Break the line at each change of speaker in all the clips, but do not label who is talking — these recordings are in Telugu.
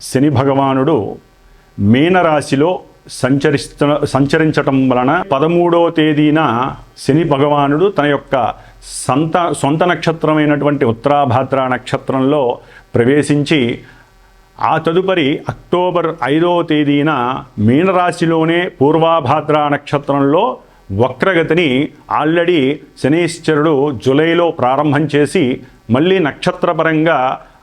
శని భగవానుడు మీనరాశిలో సంచరిస్త సంచరించటం వలన పదమూడో తేదీన శని భగవానుడు తన యొక్క సంత సొంత నక్షత్రమైనటువంటి ఉత్తరాభాద్ర నక్షత్రంలో ప్రవేశించి ఆ తదుపరి అక్టోబర్ ఐదవ తేదీన మీనరాశిలోనే పూర్వాభాద్ర నక్షత్రంలో వక్రగతిని ఆల్రెడీ శనీశ్వరుడు జూలైలో ప్రారంభం చేసి మళ్ళీ నక్షత్రపరంగా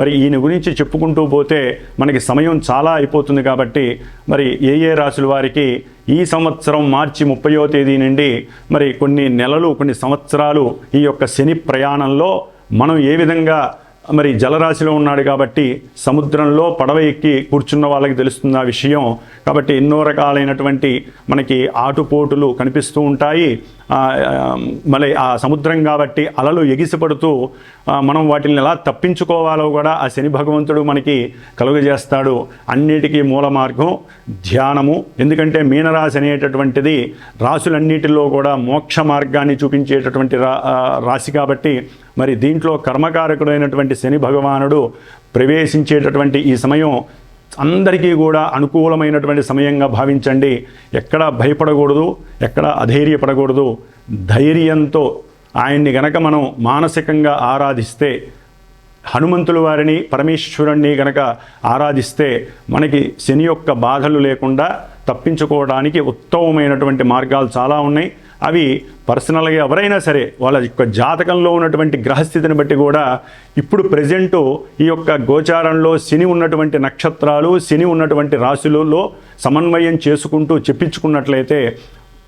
మరి ఈయన గురించి చెప్పుకుంటూ పోతే మనకి సమయం చాలా అయిపోతుంది కాబట్టి మరి ఏ ఏ రాశుల వారికి ఈ సంవత్సరం మార్చి ముప్పయో తేదీ నుండి మరి కొన్ని నెలలు కొన్ని సంవత్సరాలు ఈ యొక్క శని ప్రయాణంలో మనం ఏ విధంగా మరి జలరాశిలో ఉన్నాడు కాబట్టి సముద్రంలో పడవ ఎక్కి కూర్చున్న వాళ్ళకి తెలుస్తుంది ఆ విషయం. కాబట్టి ఎన్నో రకాలైనటువంటి మనకి ఆటుపోటులు కనిపిస్తూ ఉంటాయి. మళ్ళీ ఆ సముద్రం కాబట్టి అలలు ఎగిసిపడుతూ మనం వాటిని ఎలా తప్పించుకోవాలో కూడా ఆ శని భగవంతుడు మనకి కలుగజేస్తాడు. అన్నిటికీ మూల మార్గం ధ్యానము. ఎందుకంటే మీనరాశి అనేటటువంటిది రాసులన్నిటిలో కూడా మోక్ష మార్గాన్ని చూపించేటటువంటి రా రాశి కాబట్టి మరి దీంట్లో కర్మకారకుడైనటువంటి శని భగవానుడు ప్రవేశించేటటువంటి ఈ సమయం అందరికీ కూడా అనుకూలమైనటువంటి సమయంగా భావించండి. ఎక్కడ భయపడకూడదు ఎక్కడ అధైర్యపడకూడదు. ధైర్యంతో ఆయన్ని గనక మనం మానసికంగా ఆరాధిస్తే హనుమంతుల వారిని పరమేశ్వరుణ్ణి గనక ఆరాధిస్తే మనకి శని యొక్క బాధలు లేకుండా తప్పించుకోవడానికి ఉత్తమమైనటువంటి మార్గాలు చాలా ఉన్నాయి. అవి పర్సనల్గా ఎవరైనా సరే వాళ్ళ యొక్క జాతకంలో ఉన్నటువంటి గ్రహస్థితిని బట్టి కూడా ఇప్పుడు ప్రజెంట్ ఈ యొక్క గోచారంలో శని ఉన్నటువంటి నక్షత్రాలు శని ఉన్నటువంటి రాశులలో సమన్వయం చేసుకుంటూ చెప్పించుకున్నట్లయితే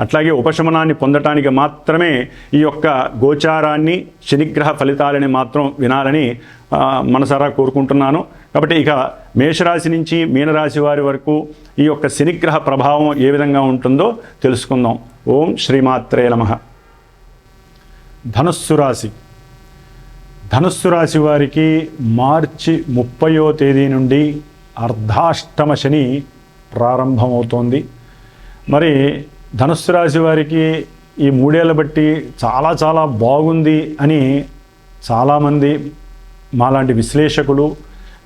అట్లాగే ఉపశమనాన్ని పొందటానికి మాత్రమే ఈ యొక్క గోచారాన్ని శనిగ్రహ ఫలితాలని మాత్రం వినాలని మనసారా కోరుకుంటున్నాను. కాబట్టి ఇక మేషరాశి నుంచి మీనరాశి వారి వరకు ఈ యొక్క శనిగ్రహ ప్రభావం ఏ విధంగా ఉంటుందో తెలుసుకుందాం. ఓం శ్రీమాత్రే నమ. ధనుస్సు రాశి. ధనుస్సు రాశి వారికి మార్చి ముప్పయో తేదీ నుండి అర్ధాష్టమ శని ప్రారంభమవుతోంది. మరి ధనుస్సు రాశి వారికి ఈ మూడేళ్ళ బట్టి చాలా చాలా బాగుంది అని చాలామంది మాలాంటి విశ్లేషకులు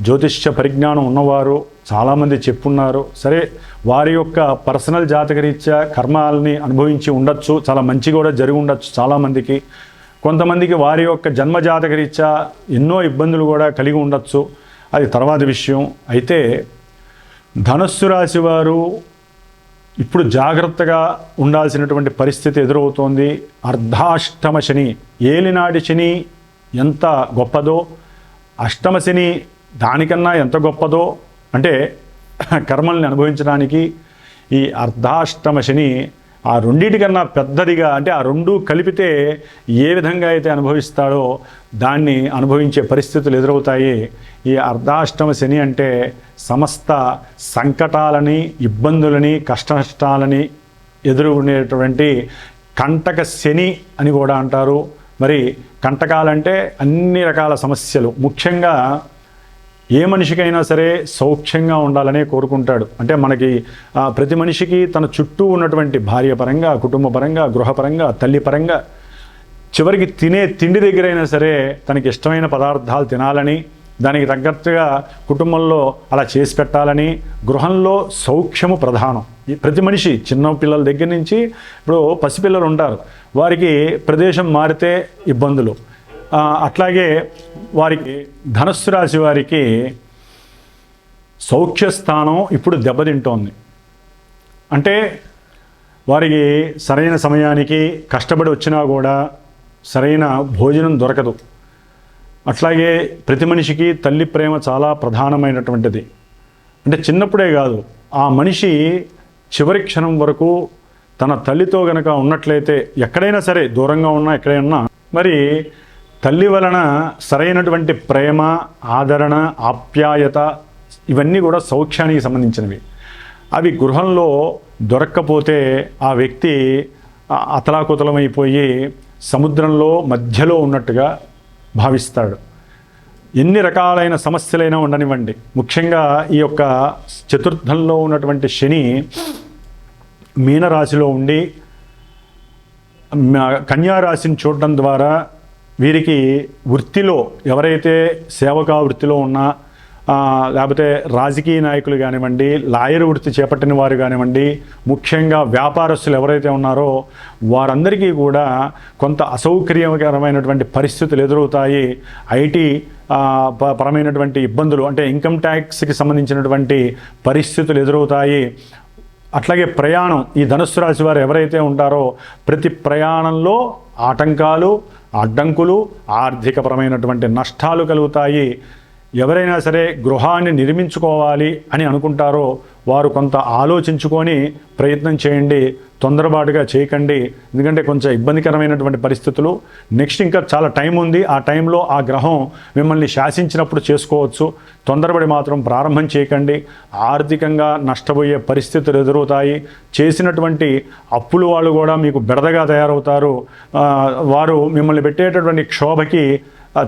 జ్యోతిష్య పరిజ్ఞానం ఉన్నవారు చాలామంది చెప్పున్నారు. సరే వారి యొక్క పర్సనల్ జాతకరీత్యా కర్మాలని అనుభవించి ఉండొచ్చు చాలా మంచి కూడా జరిగి ఉండొచ్చు చాలామందికి. కొంతమందికి వారి యొక్క జన్మ జాతకరీత్యా ఎన్నో ఇబ్బందులు కూడా కలిగి ఉండొచ్చు. అది తర్వాత విషయం. అయితే ధనస్సు రాశి వారు ఇప్పుడు జాగ్రత్తగా ఉండాల్సినటువంటి పరిస్థితి ఎదురవుతోంది. అర్ధాష్టమ శని ఏలినాటి శని ఎంత గొప్పదో అష్టమ శని దానికన్నా ఎంత గొప్పదో అంటే కర్మల్ని అనుభవించడానికి ఈ అర్ధాష్టమ శని ఆ రెండింటికన్నా పెద్దదిగా అంటే ఆ రెండు కలిపితే ఏ విధంగా అయితే అనుభవిస్తాడో దాన్ని అనుభవించే పరిస్థితులు ఎదురవుతాయి. ఈ అర్ధాష్టమ శని అంటే సమస్త సంకటాలని ఇబ్బందులని కష్టనష్టాలని ఎదుర్కొనేటువంటి కంటక శని అని కూడా అంటారు. మరి కంటకాలంటే అన్ని రకాల సమస్యలు. ముఖ్యంగా ఏ మనిషికైనా సరే సౌఖ్యంగా ఉండాలనే కోరుకుంటాడు. అంటే మనకి ప్రతి మనిషికి తన చుట్టూ ఉన్నటువంటి భార్య పరంగా కుటుంబ పరంగా గృహపరంగా తల్లి పరంగా చివరికి తినే తిండి దగ్గరైనా సరే తనకి ఇష్టమైన పదార్థాలు తినాలని దానికి తగ్గట్టుగా కుటుంబంలో అలా చేసి పెట్టాలని గృహంలో సౌఖ్యము ప్రధానం. ప్రతి మనిషి చిన్న పిల్లల దగ్గర నుంచి ఇప్పుడు పసిపిల్లలు ఉంటారు. వారికి ప్రదేశం మారితే ఇబ్బందులు. అట్లాగే వారికి ధనస్సు రాశి వారికి సౌఖ్య స్థానం ఇప్పుడు దెబ్బతింటోంది. అంటే వారికి సరైన సమయానికి కష్టపడి వచ్చినా కూడా సరైన భోజనం దొరకదు. అట్లాగే ప్రతి మనిషికి తల్లి ప్రేమ చాలా ప్రధానమైనటువంటిది. అంటే చిన్నప్పుడే కాదు ఆ మనిషి చివరి క్షణం వరకు తన తల్లితో గనక ఉన్నట్లయితే ఎక్కడైనా సరే దూరంగా ఉన్నా ఎక్కడైనా మరి తల్లి వలన సరైనటువంటి ప్రేమ ఆదరణ ఆప్యాయత ఇవన్నీ కూడా సౌఖ్యానికి సంబంధించినవి. అవి గృహంలో దొరక్కపోతే ఆ వ్యక్తి అతలాకుతలమైపోయి సముద్రంలో మధ్యలో ఉన్నట్టుగా భావిస్తాడు. ఎన్ని రకాలైన సమస్యలైనా ఉండనివ్వండి. ముఖ్యంగా ఈ యొక్క చతుర్థంలో ఉన్నటువంటి శని మీనరాశిలో ఉండి కన్యారాశిని రాశిని చూడడం ద్వారా వీరికి వృత్తిలో ఎవరైతే సేవకా వృత్తిలో ఉన్నా లేకపోతే రాజకీయ నాయకులు కానివ్వండి లాయర్ వృత్తి చేపట్టిన వారు కానివ్వండి ముఖ్యంగా వ్యాపారస్తులు ఎవరైతే ఉన్నారో వారందరికీ కూడా కొంత అసౌకర్యకరమైనటువంటి పరిస్థితులు ఎదురవుతాయి. ఐటీ ప- పరమైనటువంటి ఇబ్బందులు అంటే ఇన్కమ్ ట్యాక్స్కి సంబంధించినటువంటి పరిస్థితులు ఎదురవుతాయి. అట్లాగే ప్రయాణం ఈ ధనుస్సు రాశి వారు ఎవరైతే ఉంటారో ప్రతి ప్రయాణంలో ఆటంకాలు అడ్డంకులు ఆర్థికపరమైనటువంటి నష్టాలు కలుగుతాయి. ఎవరైనా సరే గృహాన్ని నిర్మించుకోవాలి అని అనుకుంటారో వారు కొంత ఆలోచించుకొని ప్రయత్నం చేయండి తొందరపాటుగా చేయకండి. ఎందుకంటే కొంచెం ఇబ్బందికరమైనటువంటి పరిస్థితులు. నెక్స్ట్ ఇంకా చాలా టైం ఉంది. ఆ టైంలో ఆ గ్రహం మిమ్మల్ని శాసించినప్పుడు చేసుకోవచ్చు. తొందరపడి మాత్రం ప్రారంభం చేయకండి. ఆర్థికంగా నష్టపోయే పరిస్థితులు ఎదురవుతాయి. చేసినటువంటి అప్పులు వాళ్ళు కూడా మీకు బెడదగా తయారవుతారు. వారు మిమ్మల్ని పెట్టేటటువంటి క్షోభకి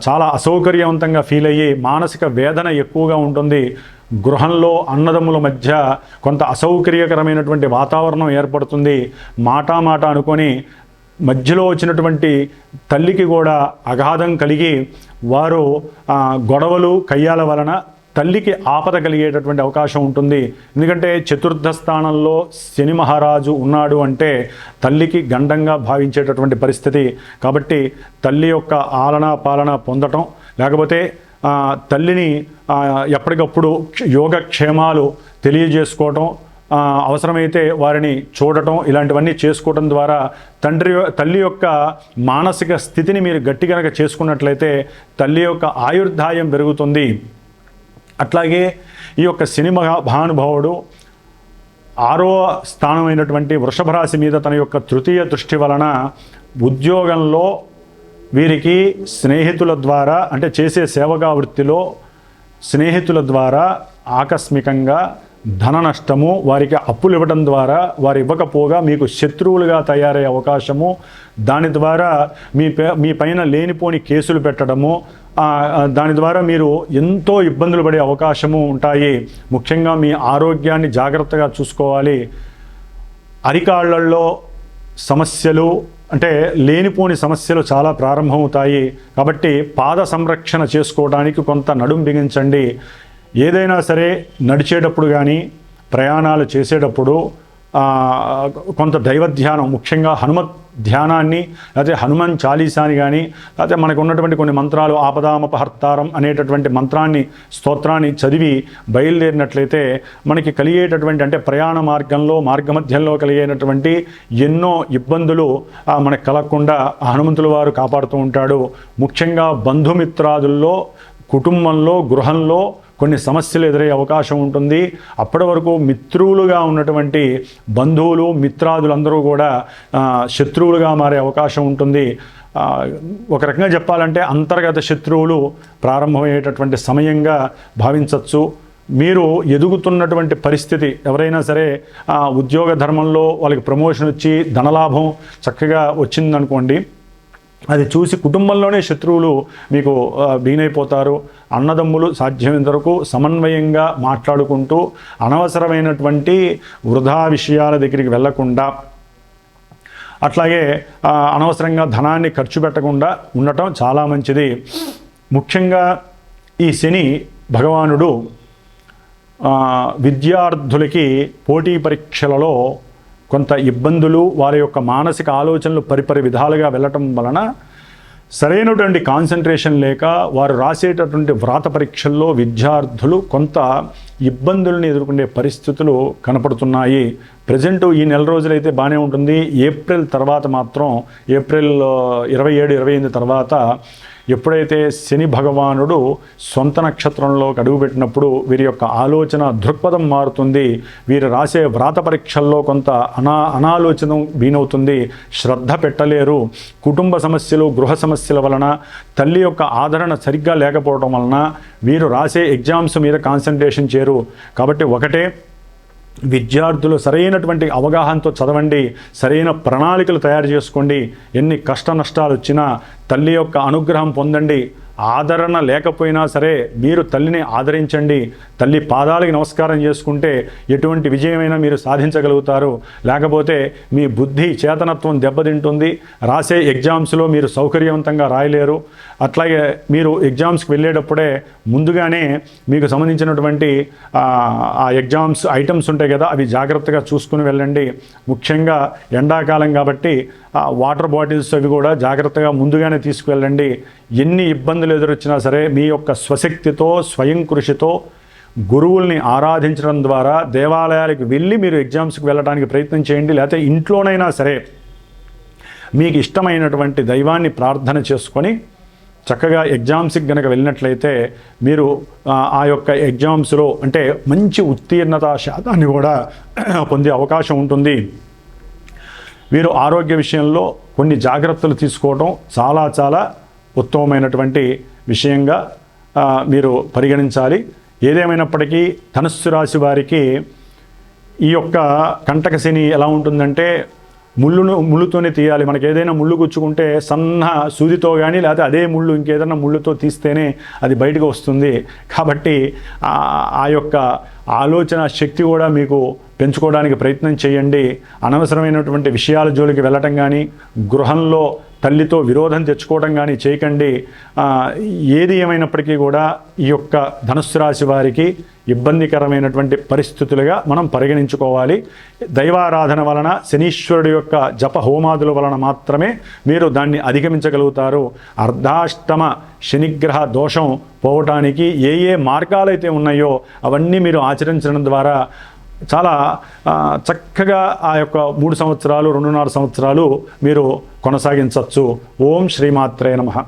చాలా అసౌకర్యవంతంగా ఫీల్ అయ్యి మానసిక వేదన ఎక్కువగా ఉంటుంది. గృహంలో అన్నదమ్ముల మధ్య కొంత అసౌకర్యకరమైనటువంటి వాతావరణం ఏర్పడుతుంది. మాటా మాట అనుకొని మధ్యలో వచ్చినటువంటి తల్లికి కూడా అగాధం కలిగి వారు గొడవలు కయ్యాల వలన తల్లికి ఆపద కలిగేటటువంటి అవకాశం ఉంటుంది. ఎందుకంటే చతుర్థ స్థానంలో శని మహారాజు ఉన్నాడు అంటే తల్లికి గండంగా భావించేటటువంటి పరిస్థితి. కాబట్టి తల్లి యొక్క ఆలన పాలన పొందటం లేకపోతే తల్లిని ఎప్పటికప్పుడు యోగక్షేమాలు తెలియజేసుకోవటం అవసరమైతే వారిని చూడటం ఇలాంటివన్నీ చేసుకోవటం ద్వారా తండ్రి తల్లి యొక్క మానసిక స్థితిని మీరు గట్టి కనుక చేసుకున్నట్లయితే తల్లి యొక్క ఆయుర్దాయం పెరుగుతుంది. అట్లాగే ఈ యొక్క సినిమా భానుభావుడు ఆరో స్థానమైనటువంటి వృషభ రాశి మీద తన యొక్క తృతీయ దృష్టి వలన ఉద్యోగంలో వీరికి స్నేహితుల ద్వారా అంటే చేసే సేవగా వృత్తిలో స్నేహితుల ద్వారా ఆకస్మికంగా ధన నష్టము వారికి అప్పులు ఇవ్వడం ద్వారా వారు ఇవ్వకపోగా మీకు శత్రువులుగా తయారయ్యే అవకాశము దాని ద్వారా మీ పే మీ పైన లేనిపోని కేసులు పెట్టడము దాని ద్వారా మీరు ఎంతో ఇబ్బందులు పడే అవకాశము ఉంటాయి. ముఖ్యంగా మీ ఆరోగ్యాన్ని జాగ్రత్తగా చూసుకోవాలి. అరికాళ్ళల్లో సమస్యలు అంటే లేనిపోని సమస్యలు చాలా ప్రారంభమవుతాయి. కాబట్టి పాద సంరక్షణ చేసుకోవడానికి కొంత నడుం బిగించండి. ఏదైనా సరే నడిచేటప్పుడు కానీ ప్రయాణాలు చేసేటప్పుడు కొంత దైవ ధ్యానం ముఖ్యంగా హనుమత్ ధ్యానాన్ని లేకపోతే హనుమాన్ చాలీసాని కానీ లేకపోతే మనకు ఉన్నటువంటి కొన్ని మంత్రాలు ఆపదామపహర్తారం అనేటటువంటి మంత్రాన్ని స్తోత్రాన్ని చదివి బయలుదేరినట్లయితే మనకి కలిగేటటువంటి అంటే ప్రయాణ మార్గంలో మార్గమధ్యంలో కలిగేటటువంటి ఎన్నో ఇబ్బందులు మనకు కలగకుండా హనుమంతుల వారు కాపాడుతూ ఉంటాడు. ముఖ్యంగా బంధుమిత్రాదుల్లో కుటుంబంలో గృహంలో కొన్ని సమస్యలు ఎదురయ్యే అవకాశం ఉంటుంది. అప్పటి వరకు మిత్రులుగా ఉన్నటువంటి బంధువులు మిత్రాదులందరూ కూడా శత్రువులుగా మారే అవకాశం ఉంటుంది. ఒక రకంగా చెప్పాలంటే అంతర్గత శత్రువులు ప్రారంభమయ్యేటటువంటి సమయంగా భావించవచ్చు. మీరు ఎదుగుతున్నటువంటి పరిస్థితి ఎవరైనా సరే ఉద్యోగ ధర్మంలో వాళ్ళకి ప్రమోషన్ వచ్చి ధనలాభం చక్కగా వచ్చిందనుకోండి అది చూసి కుటుంబంలోనే శత్రువులు మీకు ఆ, అన్నదమ్ములు సాధ్యమైనంత వరకు సమన్వయంగా మాట్లాడుకుంటూ అనవసరమైనటువంటి వృధా విషయాల దగ్గరికి వెళ్ళకుండా అట్లాగే అనవసరంగా ధనాన్ని ఖర్చు పెట్టకుండా ఉండటం చాలా మంచిది. ముఖ్యంగా ఈ శని భగవానుడు విద్యార్థులకి పోటీ పరీక్షలలో కొంత ఇబ్బందులు వారి యొక్క మానసిక ఆలోచనలు పరిపరి విధాలుగా వెళ్ళటం వలన సరైనటువంటి కాన్సన్ట్రేషన్ లేక వారు రాసేటటువంటి వ్రాత పరీక్షల్లో విద్యార్థులు కొంత ఇబ్బందుల్ని ఎదుర్కొనే పరిస్థితులు కనపడుతున్నాయి. ప్రజెంట్ ఈ నెల రోజులైతే బాగానే ఉంటుంది. ఏప్రిల్ తర్వాత మాత్రం ఏప్రిల్ ఇరవై ఏడు ఇరవై ఎనిమిది తర్వాత ఎప్పుడైతే శని భగవానుడు సొంత నక్షత్రంలోకి అడుగుపెట్టినప్పుడు వీరి యొక్క ఆలోచన దృక్పథం మారుతుంది వీరు రాసే వ్రాత పరీక్షల్లో కొంత అనా అనాలోచన వీనవుతుంది శ్రద్ధ పెట్టలేరు. కుటుంబ సమస్యలు గృహ సమస్యల వలన తల్లి యొక్క ఆదరణ సరిగ్గా లేకపోవడం వలన వీరు రాసే ఎగ్జామ్స్ మీద కాన్సన్ట్రేషన్ చేయరు కాబట్టి ఒకటే విద్యార్థులు సరైనటువంటి అవగాహనతో చదవండి సరైన ప్రణాళికలు తయారు చేసుకోండి ఎన్ని కష్ట నష్టాలు వచ్చినా తల్లి యొక్క అనుగ్రహం పొందండి. ఆదరణ లేకపోయినా సరే మీరు తల్లిని ఆదరించండి. తల్లి పాదాలకి నమస్కారం చేసుకుంటే ఎటువంటి విజయమైనా మీరు సాధించగలుగుతారు. లేకపోతే మీ బుద్ధి చేతనత్వం దెబ్బతింటుంది. రాసే ఎగ్జామ్స్లో మీరు సౌకర్యవంతంగా రాయలేరు. అట్లాగే మీరు ఎగ్జామ్స్కి వెళ్ళేటప్పుడే ముందుగానే మీకు సంబంధించినటువంటి ఆ, ఎగ్జామ్స్ ఐటమ్స్ ఉంటాయి కదా అవి జాగ్రత్తగా చూసుకుని వెళ్ళండి. ముఖ్యంగా ఎండాకాలం కాబట్టి వాటర్ బాటిల్స్ అవి కూడా జాగ్రత్తగా ముందుగానే తీసుకువెళ్ళండి. ఎన్ని ఇబ్బంది ఇబ్బందులు ఎదురొచ్చినా సరే మీ యొక్క స్వశక్తితో స్వయం కృషితో గురువుల్ని ఆరాధించడం ద్వారా దేవాలయాలకు వెళ్ళి మీరు ఎగ్జామ్స్కి వెళ్ళడానికి ప్రయత్నం చేయండి. లేకపోతే ఇంట్లోనైనా సరే మీకు ఇష్టమైనటువంటి దైవాన్ని ప్రార్థన చేసుకొని చక్కగా ఎగ్జామ్స్కి గనక వెళ్ళినట్లయితే మీరు ఆ, ఆ యొక్క ఎగ్జామ్స్లో అంటే మంచి ఉత్తీర్ణత శాతాన్ని కూడా పొందే అవకాశం ఉంటుంది. వీరు ఆరోగ్య విషయంలో కొన్ని జాగ్రత్తలు తీసుకోవడం చాలా చాలా ఉత్తమమైనటువంటి విషయంగా మీరు పరిగణించాలి. ఏదేమైనప్పటికీ ధనుస్సు రాశి వారికి ఈ యొక్క కంటకశని ఎలా ఉంటుందంటే ముళ్ళును ముళ్ళుతోనే తీయాలి. మనకి ఏదైనా ముళ్ళు గుచ్చుకుంటే సన్న సూదితో కానీ లేకపోతే అదే ముళ్ళు ఇంకేదైనా ముళ్ళుతో తీస్తేనే అది బయటకు వస్తుంది. కాబట్టి ఆ యొక్క ఆలోచన శక్తి కూడా మీకు పెంచుకోవడానికి ప్రయత్నం చేయండి. అనవసరమైనటువంటి విషయాల జోలికి వెళ్ళటం కానీ గృహంలో తల్లితో విరోధం తెచ్చుకోవడం కానీ చేయకండి. ఏది ఏమైనప్పటికీ కూడా ఈ యొక్క ధనుస్సు రాశి వారికి ఇబ్బందికరమైనటువంటి పరిస్థితులుగా మనం పరిగణించుకోవాలి. దైవారాధన వలన శనీశ్వరుడు యొక్క జప హోమాదుల వలన మాత్రమే మీరు దాన్ని అధిగమించగలుగుతారు. అర్ధాష్టమ శనిగ్రహ దోషం పోవటానికి ఏ ఏ మార్గాలైతే ఉన్నాయో అవన్నీ మీరు ఆచరించడం ద్వారా చాలా చక్కగా ఆ యొక్క మూడు సంవత్సరాలు రెండున్నర సంవత్సరాలు మీరు కొనసాగించవచ్చు. ఓం శ్రీమాత్రే నమః.